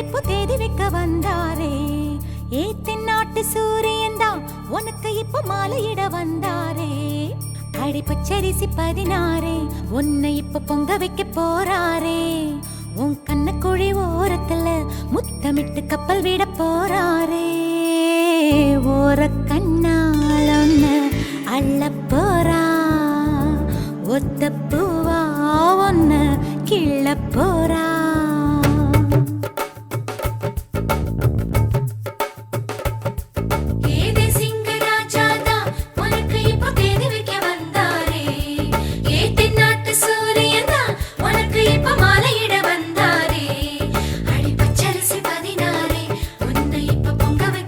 இப்போ தேதி வைக்க வந்தாரே. ஏத்தின் நாட்டு சூரியன் தான் உனக்கு இப்ப மாலையிட வந்தாரே. அடி பச்சரிசி பதினாறே உன்னை இப்ப பொங்க வைக்க போறாரே. உன் கண்ண குழி ஓரத்துல முத்தமிட்டு கப்பல் விட போறாரே. ஓர கண்ணால அள்ள போறா. ஒத்த பூவா ஒன்ன கிள்ள போறா.